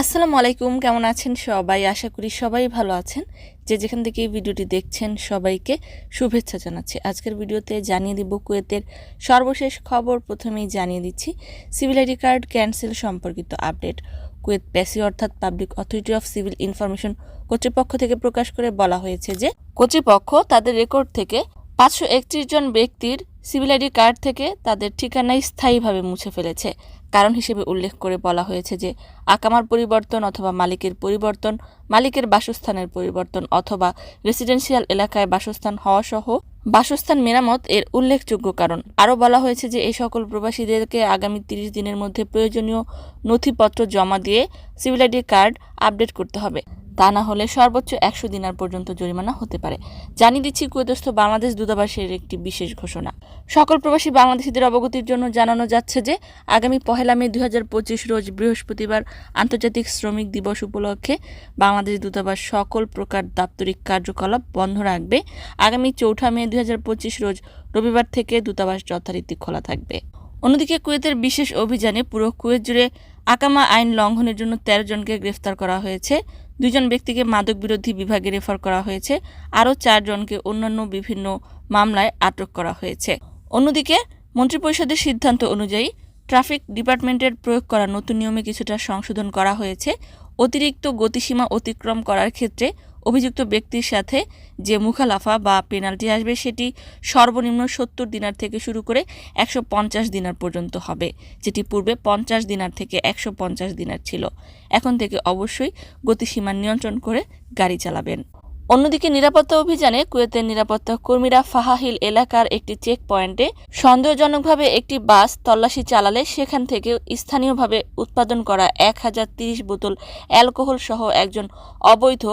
আসসালামু আলাইকুম, কেমন আছেন সবাই? আশা করি সবাই ভালো আছেন। যে যেখান থেকে এই ভিডিওটি দেখছেন সবাইকে শুভেচ্ছা জানাচ্ছি। আজকের ভিডিওতে জানিয়ে দিব কুয়েতের সর্বশেষ খবর। প্রথমেই জানিয়ে দিচ্ছি, সিভিল আইডি কার্ড ক্যান্সেল সম্পর্কিত আপডেট। কুয়েত প্যাসি অর্থাৎ public authority of civil information কর্তৃপক্ষ থেকে প্রকাশ করে বলা হয়েছে যে, কর্তৃপক্ষ তাদের রেকর্ড থেকে পাঁচশো একত্রিশ জন ব্যক্তির সিভিল আইডি কার্ড থেকে তাদের ঠিকানায় স্থায়ীভাবে মুছে ফেলেছে। কারণ হিসেবে উল্লেখ করে বলা হয়েছে যে, আকামার পরিবর্তন অথবা মালিকের পরিবর্তন, মালিকের বাসস্থানের পরিবর্তন অথবা রেসিডেন্সিয়াল এলাকায় বাসস্থান হওয়া সহ বাসস্থান মেরামত এর উল্লেখযোগ্য কারণ। আরও বলা হয়েছে যে, এই সকল প্রবাসীদেরকে আগামী তিরিশ দিনের মধ্যে প্রয়োজনীয় নথিপত্র জমা দিয়ে সিভিল আইডি কার্ড আপডেট করতে হবে। তা না হলে সর্বোচ্চ একশো দিনার পর্যন্ত জরিমানা হতে পারে। জানিয়ে দিচ্ছি, কুয়েতস্থ বাংলাদেশ দূতাবাসের একটি বিশেষ ঘোষণা। সকল প্রবাসী বাংলাদেশিদের অবগতির জন্য জানানো যাচ্ছে যে, আগামী পহেলা মে দুই হাজার পঁচিশ রোজ বৃহস্পতিবার আন্তর্জাতিক শ্রমিক দিবস উপলক্ষে বাংলাদেশ দূতাবাস সকল প্রকার দাপ্তরিক কার্যকলাপ বন্ধ রাখবে। আগামী চৌঠা মে দুই হাজার পঁচিশ রোজ রবিবার থেকে দূতাবাস যথারীতি খোলা থাকবে। অন্যদিকে কুয়েতের বিশেষ অভিযানে পুরো কুয়েত জুড়ে আকামা আইন লঙ্ঘনের জন্য তেরো জনকে গ্রেফতার করা হয়েছে। দুইজন ব্যক্তিকে মাদক বিরোধী বিভাগে রেফার করা হয়েছে। আরও চারজনকে অন্যান্য বিভিন্ন মামলায় আটক করা হয়েছে। অন্যদিকে মন্ত্রিপরিষদের সিদ্ধান্ত অনুযায়ী ট্রাফিক ডিপার্টমেন্টের প্রয়োগ করা নতুন নিয়মে কিছুটা সংশোধন করা হয়েছে। অতিরিক্ত গতিসীমা অতিক্রম করার ক্ষেত্রে অভিযুক্ত ব্যক্তির সাথে যে মুখালাফা বা পেনাল্টি আসবে সেটি সর্বনিম্ন সত্তর দিনার থেকে শুরু করে একশো পঞ্চাশ দিনার পর্যন্ত হবে, যেটি পূর্বে পঞ্চাশ দিনার থেকে একশো পঞ্চাশ দিনার ছিল। এখন থেকে অবশ্যই গতিসীমা নিয়ন্ত্রণ করে গাড়ি চালাবেন। অন্যদিকে নিরাপত্তা অভিযানে কুয়েতের নিরাপত্তা কর্মীরা ফাহাহিল এলাকার একটি চেক পয়েন্টে সন্দেহজনকভাবে একটি বাস তল্লাশি চালালে সেখান থেকে স্থানীয়ভাবে উৎপাদন করা এক হাজার তিরিশ বোতল অ্যালকোহল সহ একজন অবৈধ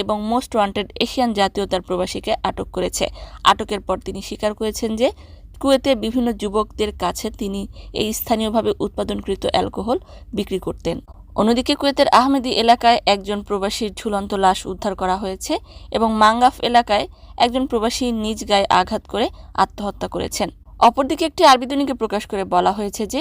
এবং মোস্ট ওয়ান্টেড এশিয়ান জাতীয়তার প্রবাসীকে আটক করেছে। আটকের পর তিনি স্বীকার করেছেন যে কুয়েতে বিভিন্ন যুবকদের কাছে তিনি এই স্থানীয়ভাবে উৎপাদনকৃত অ্যালকোহল বিক্রি করতেন। অন্যদিকে কুয়েতের আহমেদি এলাকায় একজন প্রবাসীর ঝুলন্ত লাশ উদ্ধার করা হয়েছে এবং মাঙ্গাফ এলাকায় একজন প্রবাসী নিজ গায়ে আঘাত করে আত্মহত্যা করেছেন। অপরদিকে একটি আরবি দৈনিকে প্রকাশ করে বলা হয়েছে যে,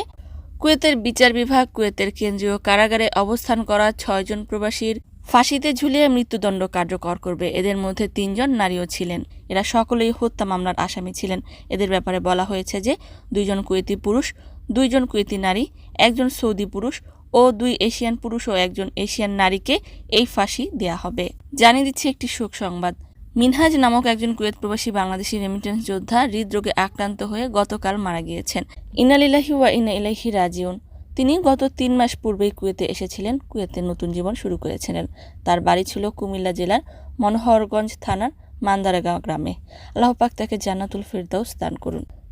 কুয়েতের বিচার বিভাগ কুয়েতের কেন্দ্রীয় কারাগারে অবস্থান করা ছয়জন প্রবাসীর ফাঁসিতে ঝুলিয়ে মৃত্যুদণ্ড কার্যকর করবে। এদের মধ্যে তিনজন নারীও ছিলেন। এরা সকলেই হত্যা মামলার আসামি ছিলেন। এদের ব্যাপারে বলা হয়েছে যে, দুইজন কুয়েতি পুরুষ, দুইজন কুয়েতি নারী, একজন সৌদি পুরুষ ও দুই এশিয়ান পুরুষ ও একজন এশিয়ান নারীকে এই ফাঁসি দেয়া হবে। জানিয়ে দিচ্ছে একটি শোক সংবাদ। মিনহাজ নামক একজন কুয়েত প্রবাসী বাংলাদেশি রেমিটেন্স যোদ্ধা হৃদরোগে আক্রান্ত হয়ে গতকাল মারা গিয়েছেন। ইনালিলাহি ওয়া ইনা ইলাইহি রাজিউন। তিনি গত তিন মাস পূর্বেই কুয়েতে এসেছিলেন। কুয়েতে নতুন জীবন শুরু করেছিলেন। তার বাড়ি ছিল কুমিল্লা জেলার মনোহরগঞ্জ থানার মান্দারাগাঁও গ্রামে। আল্লাহ পাক তাকে জান্নাতুল ফেরদাউস দান করুন।